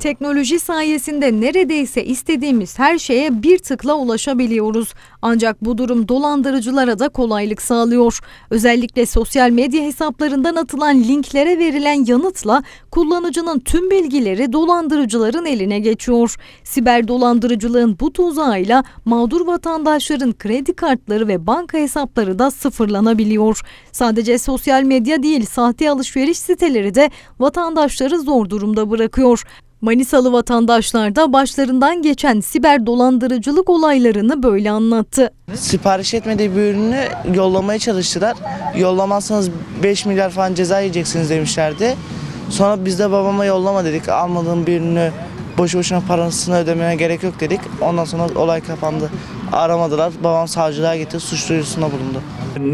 Teknoloji sayesinde neredeyse istediğimiz her şeye bir tıkla ulaşabiliyoruz. Ancak bu durum dolandırıcılara da kolaylık sağlıyor. Özellikle sosyal medya hesaplarından atılan linklere verilen yanıtla kullanıcının tüm bilgileri dolandırıcıların eline geçiyor. Siber dolandırıcılığın bu tuzağıyla mağdur vatandaşların kredi kartları ve banka hesapları da sıfırlanabiliyor. Sadece sosyal medya değil sahte alışveriş siteleri de vatandaşları zor durumda bırakıyor. Manisalı vatandaşlar da başlarından geçen siber dolandırıcılık olaylarını böyle anlattı. Sipariş etmediği bir ürünü yollamaya çalıştılar. Yollamazsanız 5 milyar falan ceza yiyeceksiniz demişlerdi. Sonra biz de babama yollama dedik. Almadığım bir ürünü boşu boşuna parasını ödemene gerek yok dedik. Ondan sonra olay kapandı. Aramadılar. Babam savcılığa gitti. Suç duyurusunda bulundu.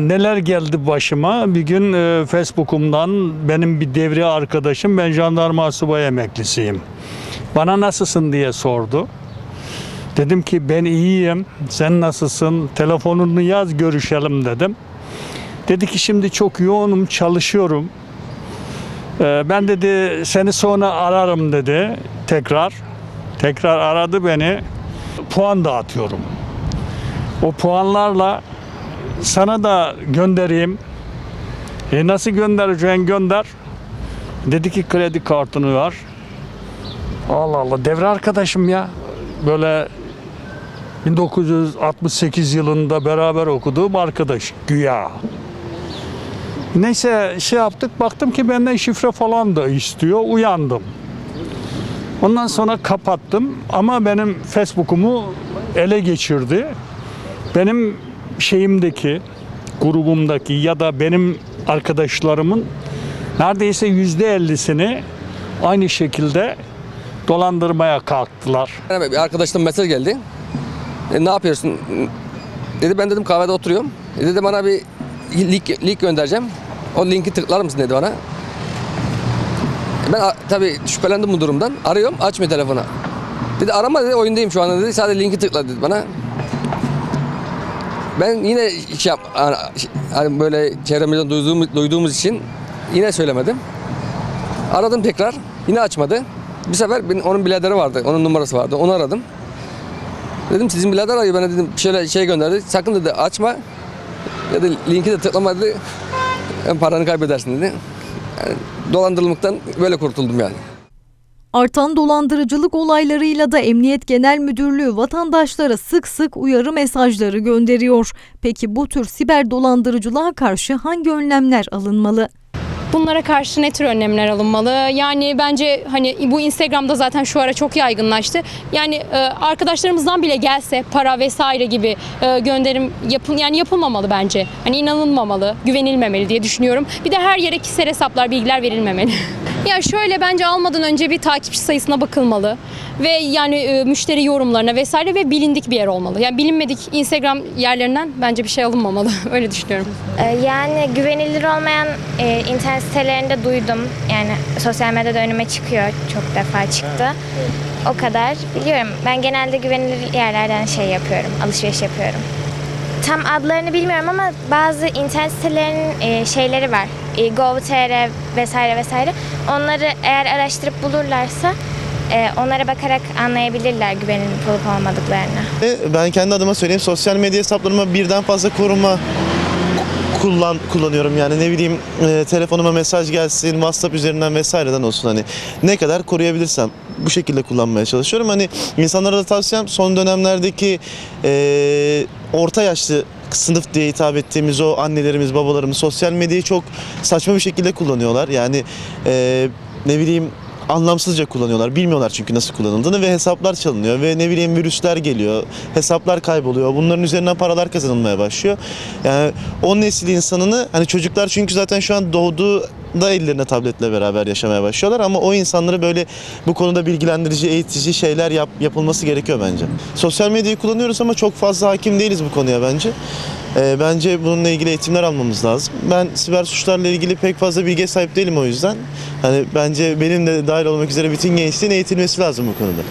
Neler geldi başıma? Bir gün e, Facebook'umdan benim bir devri arkadaşım, ben jandarma subay emeklisiyim. Bana nasılsın diye sordu. Dedim ki ben iyiyim, sen nasılsın? Telefonunu yaz görüşelim dedim. Dedi ki şimdi çok yoğunum, çalışıyorum. E, ben dedi seni sonra ararım dedi tekrar. Tekrar aradı beni. Puan dağıtıyorum. O puanlarla sana da göndereyim. E nasıl göndereceksin gönder. Dedi ki kredi kartını ver. Allah Allah devre arkadaşım ya. Böyle 1968 yılında beraber okuduğum arkadaş güya. Neyse şey yaptık baktım ki benden şifre falan da istiyor uyandım. Ondan sonra kapattım ama benim Facebook'umu ele geçirdi. Benim şeyimdeki, grubumdaki ya da benim arkadaşlarımın neredeyse yüzde ellisini aynı şekilde dolandırmaya kalktılar. Yani bir arkadaştan mesaj geldi. E, ne yapıyorsun? Dedi ben dedim kahvede oturuyorum. E, dedi bana bir link, link göndereceğim. O linki tıklar mısın dedi bana. Ben tabii şüphelendim bu durumdan. Arıyorum açmıyor telefonu. Dedi arama dedi oyundayım şu anda dedi. Sadece linki tıkla dedi bana. Ben yine şey yap, hani, böyle çevremizden duyduğumuz, duyduğumuz için yine söylemedim. Aradım tekrar. Yine açmadı. Bir sefer onun biraderi vardı. Onun numarası vardı. Onu aradım. Dedim sizin birader arıyor. Bana dedim şöyle şey gönderdi. Sakın dedi açma. Ya da linki de tıklama dedi. Hem paranı kaybedersin dedi. Yani dolandırılmaktan böyle kurtuldum yani. Artan dolandırıcılık olaylarıyla da Emniyet Genel Müdürlüğü vatandaşlara sık sık uyarı mesajları gönderiyor. Peki bu tür siber dolandırıcılığa karşı hangi önlemler alınmalı? Bunlara karşı ne tür önlemler alınmalı? Yani bence hani bu Instagram'da zaten şu ara çok yaygınlaştı. Yani e, arkadaşlarımızdan bile gelse para vesaire gibi e, gönderim yapın yani yapılmamalı bence. Hani inanılmamalı, güvenilmemeli diye düşünüyorum. Bir de her yere kişisel hesaplar, bilgiler verilmemeli. ya şöyle bence almadan önce bir takipçi sayısına bakılmalı ve yani e, müşteri yorumlarına vesaire ve bilindik bir yer olmalı. Yani bilinmedik Instagram yerlerinden bence bir şey alınmamalı. Öyle düşünüyorum. Ee, Yani güvenilir olmayan e, internet sitelerinde duydum. Yani sosyal medyada önüme çıkıyor. Çok defa çıktı. O kadar biliyorum. Ben genelde güvenilir yerlerden şey yapıyorum. Alışveriş yapıyorum. Tam adlarını bilmiyorum ama bazı internet sitelerinin e, şeyleri var. E, Gov.tr vesaire vesaire. Onları eğer araştırıp bulurlarsa e, onlara bakarak anlayabilirler güvenilir olup olmadıklarını. Ben kendi adıma söyleyeyim sosyal medya hesaplarıma birden fazla koruma kullan kullanıyorum. Yani ne bileyim e, telefonuma mesaj gelsin WhatsApp üzerinden vesaireden olsun. Hani ne kadar koruyabilirsem bu şekilde kullanmaya çalışıyorum. Hani insanlara da tavsiyem son dönemlerdeki e, orta yaşlı sınıf diye hitap ettiğimiz o annelerimiz babalarımız sosyal medyayı çok saçma bir şekilde kullanıyorlar yani e, ne bileyim anlamsızca kullanıyorlar. Bilmiyorlar çünkü nasıl kullanıldığını ve hesaplar çalınıyor ve ne bileyim virüsler geliyor. Hesaplar kayboluyor. Bunların üzerinden paralar kazanılmaya başlıyor. Yani o nesil insanını hani çocuklar çünkü zaten şu an doğduğunda ellerine tabletle beraber yaşamaya başlıyorlar ama o insanları böyle bu konuda bilgilendirici, eğitici şeyler yap, yapılması gerekiyor bence. Sosyal medyayı kullanıyoruz ama çok fazla hakim değiliz bu konuya bence. Ee, bence bununla ilgili eğitimler almamız lazım. Ben siber suçlarla ilgili pek fazla bilgiye sahip değilim o yüzden. Hani bence benim de dahil olmak üzere bütün gençliğin eğitilmesi lazım bu konuda.